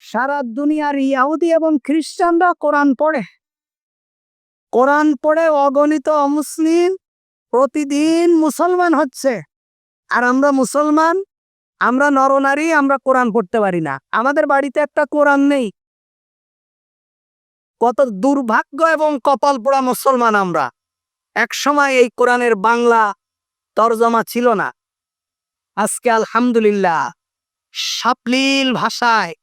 সারা দুনিয়ার ইয়াহুদি এবং খ্রিস্টানরা কোরআন পড়ে। কোরআন পড়ে অগণিত অমুসলিম প্রতিদিন মুসলমান হচ্ছে। আর আমরা মুসলমান, আমরা নরনারী, আমরা কোরআন পড়তে পারি না। আমাদের বাড়িতে একটা কোরআন নেই। কত দুর্ভাগ্য এবং কপাল পোড়া মুসলমান আমরা। একসময় এই কোরআনের বাংলা তরজমা ছিল না। আজকে আলহামদুলিল্লাহ, সাপলিল ভাষায়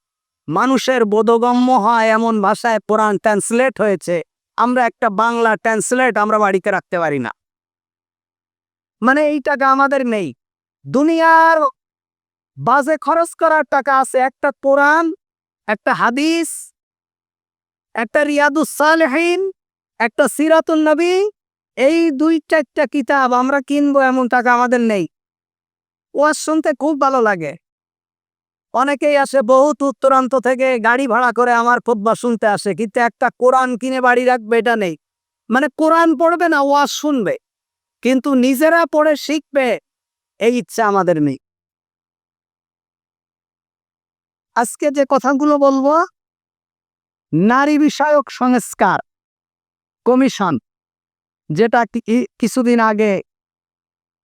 মানুষের বোধগম্য হয় এমন ভাষায় কোরআন ট্রান্সলেট হয়েছে। আমরা একটা বাংলা ট্রান্সলেট আমরা বাড়িতে রাখতে পারি না। মানে এই টাকা আমাদের নেই। দুনিয়ার বাজে খরচ করার টাকা আছে। একটা কোরআন, একটা হাদিস, একটা রিয়াদুস সালেহীন, একটা সিরাতুল নবী, এই দুই চারটা কিতাব আমরা কিনবো এমন টাকা আমাদের নেই। ওয়াজ শুনতে খুব ভালো লাগে। অনেকেই আসে বহুত উত্তরান্ত থেকে গাড়ি ভাড়া করে আমার খুদ্া শুনতে আসে, কিন্তু একটা কোরআন কিনে বাড়ি রাখবে, এটা নেই। মানে কোরআন পড়বে না, ওয়াজ শুনবে, কিন্তু নিজেরা পড়ে শিখবে, এই ইচ্ছা আমাদের নেই। আজকে যে কথাগুলো বলব, নারী বিষয়ক সংস্কার, কমিশন, যেটা কিছুদিন আগে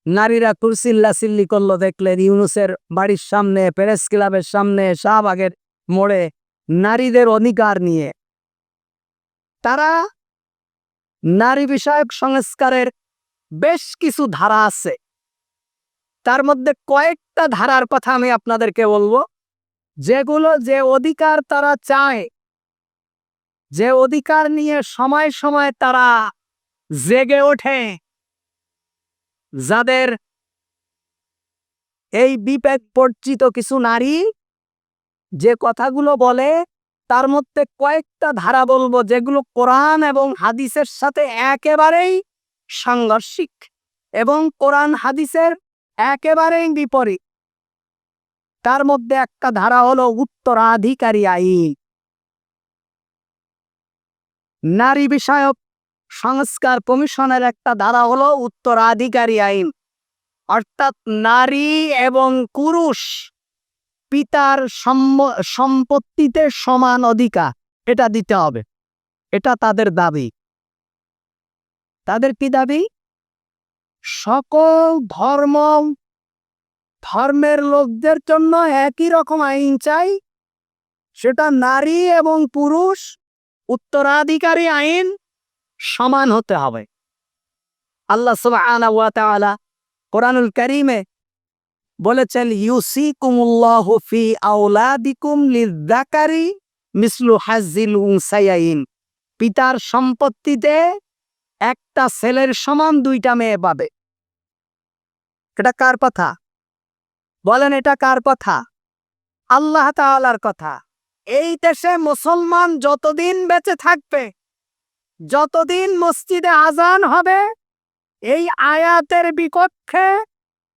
নারীরা কুরসিল্লা সিল্লি করল দেখলেন ইউনুসের বাড়ির সামনে প্রেস ক্লাবের সামনে, শাহবাগের মোড়ে নারীদের অধিকার নিয়ে। তারা নারী বিষয়ক সংস্কারের বেশ কিছু ধারা আছে। তার মধ্যে কয়েকটা ধারার কথা আমি আপনাদেরকে বলব। যেগুলো যে অধিকার তারা চায়, যে অধিকার নিয়ে সময় সময় তারা জেগে ওঠে। যাদের এই বিবেক পরিচিত কিছু নারী, যে কথাগুলো বলে, তার মধ্যে কয়েকটা ধারা বলব যেগুলো কোরআন এবং হাদিসের সাথে একেবারেই সাংঘর্ষিক এবং কোরআন হাদিসের একেবারেই বিপরীত। তার মধ্যে একটা ধারা হলো উত্তরাধিকারী আইন। নারী বিষয়ক সংস্কার কমিশনের একটা ধারা হলো উত্তরাধিকারী আইন। অর্থাৎ নারী এবং পুরুষ পিতার সম্পত্তিতে সমান অধিকার, এটা দিতে হবে। এটা তাদের দাবি। তাদের কি দাবি? সকল ধর্ম, ধর্মের লোকদের জন্য একই রকম আইন চাই। সেটা নারী এবং পুরুষ উত্তরাধিকারী আইন সমান হতে হবে। আল্লাহ তাআলা কোরআনুল কারীমে বলেছেন, ইউসিকুমুল্লাহু ফি আওলাদিকুম লিযাকারি মিসলু উনসায়াইন পিতার সম্পত্তিতে একটা ছেলের সমান দুইটা মেয়ে পাবে। এটা কার কথা? বলেন, এটা কার কথা? আল্লাহ তাআলার কথা। এই দেশে মুসলমান যতদিন বেঁচে থাকবে যতদিন মসজিদে আজান হবে, এই আয়াতের বিপক্ষে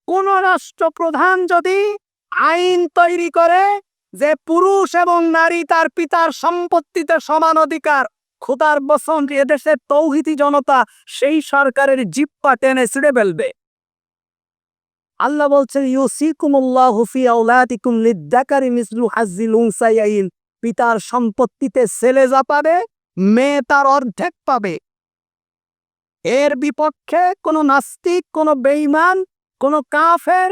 কোন রাষ্ট্রপ্রধান যদি আইন তৈরি করে যে পুরুষ এবং নারী তার পিতার সম্পত্তিতে সমান অধিকার, খুদার বসন এদেশের তৌহিদি জনতা সেই সরকারের জিপ্পা টেনে ছিঁড়ে ফেলবে। আল্লাহ বলছেন, ইউসিকুমুল্লাহু ফি আওলাদিকুম লিদ্দাকারি পিতার সম্পত্তিতে ছেলে যা পাবে মেয়ে তার অর্ধেক পাবে। এর বিপক্ষে কোনো নাস্তিক, কোনো বেঈমান, কোনো কাফের,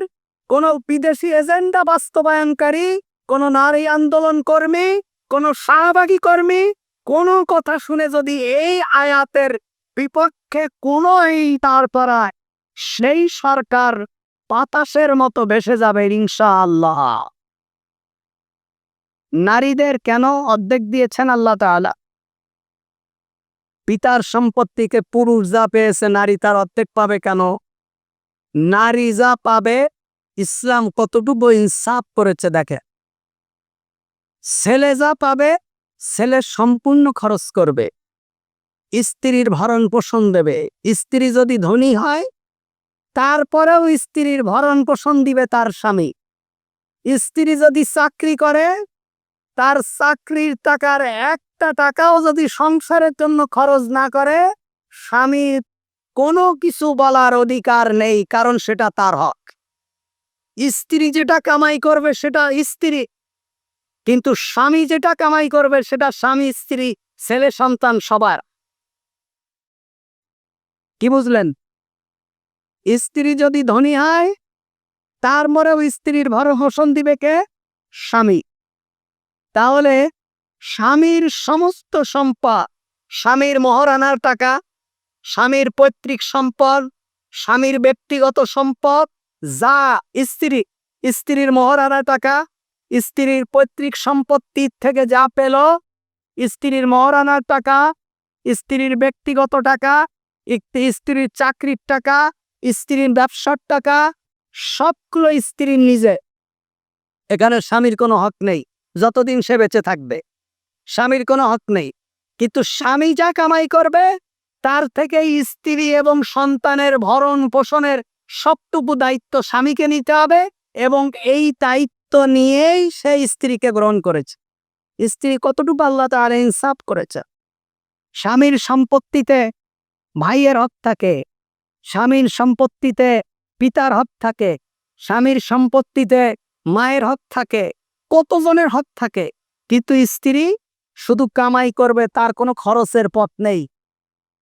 কোনো বিদেশি এজেন্ডা বাস্তবায়নকারী, কোনো নারী আন্দোলন কর্মী, কোনো শাহবাগী কর্মী, কোনো কথা শুনে যদি এই আয়াতের বিপক্ষে কোনো তারপরায় সেই সরকার বাতাসের মতো ভেসে যাবে ইনশা আল্লাহ নারীদের কেন অর্ধেক দিয়েছেন আল্লাহ তাআলা? পিতার সম্পত্তিকে পুরুষ যা পেয়েছে, নারী তার অর্ধেক পাবে কেন? নারী যা পাবে, ইসলাম কতটুকু ইনসাফ করেছে দেখে। ছেলে যা পাবে, ছেলে সম্পূর্ণ খরচ করবে। স্ত্রীর ভরণ পোষণ দেবে। স্ত্রী যদি ধনী হয়, তারপরেও স্ত্রীর ভরণ পোষণ দিবে তার স্বামী। স্ত্রী যদি চাকরি করে, তার চাকরির টাকার একটা টাকাও যদি সংসারের জন্য খরচ না করে, স্বামীর কোনো কিছু বলার অধিকার নেই, কারণ সেটা তার হক। স্ত্রী যেটা কামাই করবে সেটা স্ত্রী, কিন্তু স্বামী যেটা কামাই করবে সেটা স্বামী, স্ত্রী, ছেলে, সন্তান সবার। কি বুঝলেন? স্ত্রী যদি ধনী হয় তারপরেও স্ত্রীর ভরণ দিবে কে? স্বামী। তাহলে স্বামীর সমস্ত সম্পদ, স্বামীর মহারানার টাকা, স্বামীর পৈতৃক সম্পদ, স্বামীর ব্যক্তিগত সম্পদ, যা স্ত্রী, স্ত্রীর মহারানার টাকা, স্ত্রীর পৈতৃক সম্পত্তির থেকে যা পেল, স্ত্রীর মহারানার টাকা, স্ত্রীর ব্যক্তিগত টাকা স্ত্রীর চাকরির টাকা, স্ত্রীর ব্যবসার টাকা, সবগুলো স্ত্রীর নিজে। এখানে স্বামীর কোনো হক নেই, যতদিন সে বেঁচে থাকবে। স্বামীর কোনো হক নেই। কিন্তু স্বামী যা কামাই করবে, তার থেকে স্ত্রী এবং সন্তানের ভরণ পোষণের সবটুকু দায়িত্ব স্বামীকে নিতে হবে এবং এই দায়িত্ব নিয়েই সে স্ত্রীকে গ্রহণ করেছে। স্ত্রী কতটুকু আল্লাহ তার ইনসাফ করেছে? স্বামীর সম্পত্তিতে ভাইয়ের হক থাকে, স্বামীর সম্পত্তিতে পিতার হক থাকে, স্বামীর সম্পত্তিতে মায়ের হক থাকে, কতজনের হক থাকে। কিন্তু স্ত্রী শুধু কামাই করবে তার কোনো খরচের পথ নেই।